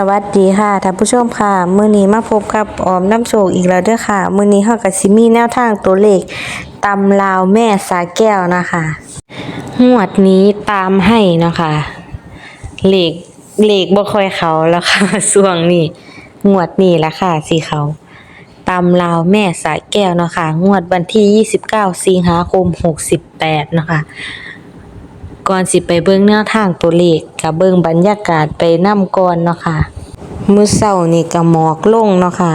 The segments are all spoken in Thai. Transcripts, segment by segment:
สวัสดีค่ะท่านผู้ชมค่ะ มื้อนี้มาพบกับออมน้ำโชคอีกแล้วเด้อค่ะ มื้อนี้เฮาก็สิมีแนวทางตัวเลขตำลาวแม่สาแก้วนะคะงวดนี้ตามให้นะคะเลขเลขบ่ค่อยเขาแล้วค่ะช่วงนี้งวดนี้ละค่ะสิเขาตำลาวแม่สาแก้วนะคะงวดวันที่ 29 สิงหาคม 68นะคะ ก่อนสิไปเบิ่งแนวทางตัวเลขกับเบิ่งบรรยากาศไปนำก่อนเนาะค่ะ มื้อเช้านี่ก็หมอกลงเนาะค่ะ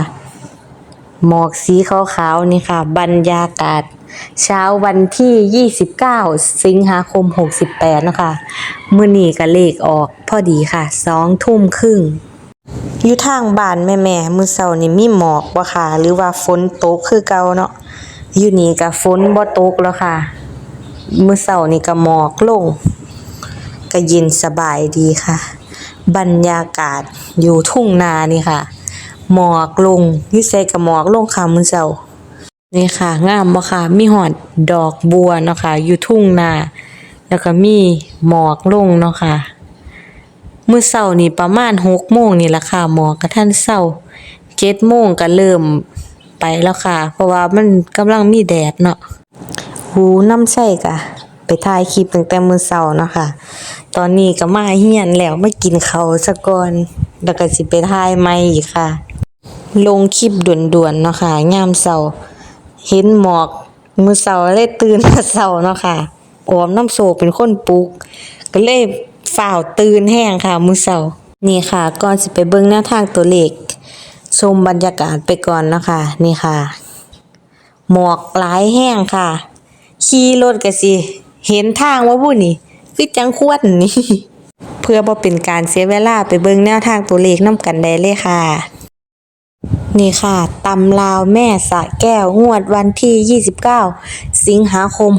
หมอกสีขาวๆนี่ค่ะ บรรยากาศเช้าวันที่ 29 สิงหาคม 68เนาะค่ะมื้อนี้ก็เลขออกพอดีค่ะ 2 ทุ่มครึ่ง อยู่ทางบ้านแม่ๆมื้อเช้านี่มีหมอกบ่ค่ะ หรือว่าฝนตกคือเก่าเนาะ อยู่นี่ก็ฝนบ่ตกแล้วค่ะ มื้อเช้านี่ก็หมอกลง ก็เย็นสบายดีค่ะ บรรยากาศอยู่ทุ่งนานี่ค่ะ หมอกลงอยู่ไสก็หมอกลงค่ะมื้อเช้านี่ค่ะ งามบ่ค่ะ มีหอดดอกบัวเนาะค่ะ อยู่ทุ่งนา แล้วก็มีหมอกลงเนาะค่ะมื้อเช้านี่ประมาณ6โมงนี่ล่ะค่ะ หมอกก็ทันเช้า7โมงก็เริ่มไปแล้วค่ะ เพราะว่ามันกำลังมีแดดเนาะ หูน้ำใช่กะ ไปถ่ายคลิปตั้งแต่มือเช้าเนาะค่ะ ตอนนี้ก็มาเฮียนแล้วไมากินเขาวซะก่อนแล้วก็สิไปถ่ายใหม่อีกค่ะ ลงคลิปด่วนๆเนาะค่ะยามเช้าเห็นหมอกมือเช้าเลยตื่นแต่เช้าเนาะค่ะออมน้ำโศกเป็นคนปลุก ก็เลยฝ้าวตื่นแห้งค่ะมือเช้านี่ค่ะก่อนสิไปเบิ่งแนวทางตัวเลขชมบรรยากาศไปก่อนเนาะค่ะนี่ค่ะ หมอกหลายแห้งค่ะ ขี่รถก็สิ เห็นทางว่าบุนี่คือจังควนนี่ เพื่อบ่เป็นการเสียเวลาไปเบิ่งแนวทางตัวเลขนํกันได้เลยค่ะ นี่ค่ะตำลาวแม่สะแก้วงวดวันที่ 29 สิงหาคม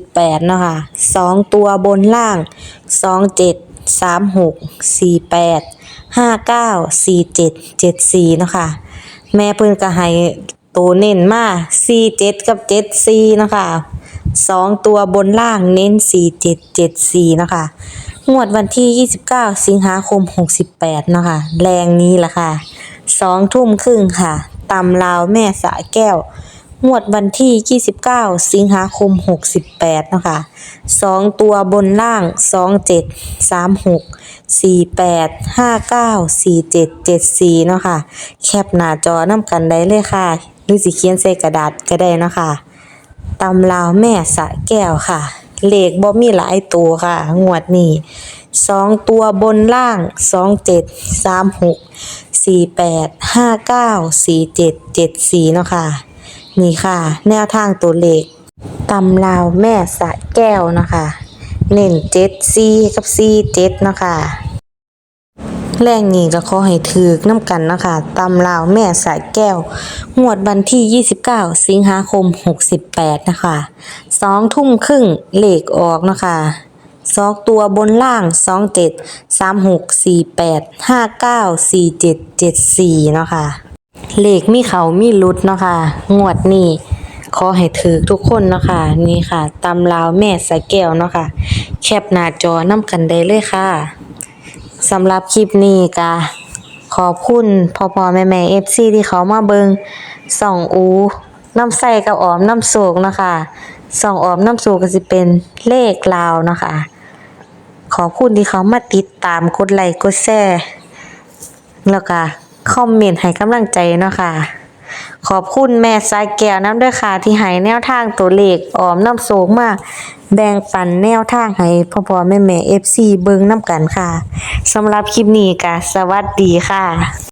68 เนาะค่ะ2ตัวบนล่าง 27 36 48 59 47 74 เนาะค่ะ แม่เพิ่นก็ให้ตัวเน้นมา47กับ74เนาะค่ะ สองตัวบนล่างเน้น4774เนาะค่นะคะ งวดวันที่29สิบเก้าสิงหาคม68เนะคะ แรงนี้ละค่ะสองทุ่มครึ่งค่ะตำลาวแม่สะแก้ว งวดวันที่ 29 สิงหาคม 68 นะคะสองตัวบนล่าง 27 36 48 59 47 74 เนาะค่ะ แคปหน้าจอน้ำกันได้เลยค่ะ หรือสิเขียนใส่กระดาษก็ได้เนาะค่ะ ตำลาวแม่สะแก้วค่ะ เลขบ่มีหลายตัวค่ะ งวดนี้สองตัวบนล่างสองเจ็ดสามหกสี่แปดห้าเก้าสี่เจ็ดเจ็ดสี่เนาะค่ะ นี่ค่ะ แนวทางตัวเลขตำลาวแม่สะแก้วเนาะค่ะเน้นเจ็ดสี่กับสี่เจ็ดเนาะค่ะ แรงนี้ก็ขอให้ถือน้ำกันนะคะตำลาวแม่สายแก้ว งวดวันที่ 29 สิงหาคม 68 นะคะสองทุ่มครึ่งเลขออกนะคะสองตัวบนล่าง27 36 48 59 47 74เนาะค่ะเลขมีเขามีรุดเนาะค่ะงวดนี้ขอให้ถือทุกคนเนาะค่ะนี่ค่ะตำลาวแม่สายแก้วเนาะค่ะแคปหน้าจอน้ำกันได้เลยค่ะ สำหรับคลิปนี้ก็ขอบคุณพ่อพ่อแม่แม่เอฟซีที่เขามาเบิงส่องอูน้ำใส่กับออมน้ำโศกนะคะส่องออมน้ำโศกก็จะเป็นเลขลาวนะคะขอบคุณที่เขามาติดตามกดไลค์กดแชร์แล้วก็คอมเมนต์ให้กำลังใจเนาะค่ะ ขอบคุณแม่สายแก้วน้ำด้วยค่ะที่ให้แนวทางตัวเลขออมน้ำโศกมาแบ่งปันแนวทางให้พ่อพ่อแม่แม่เอฟซีเบิ้งน้ำกันค่ะสำหรับคลิปนี้ก็สวัสดีค่ะ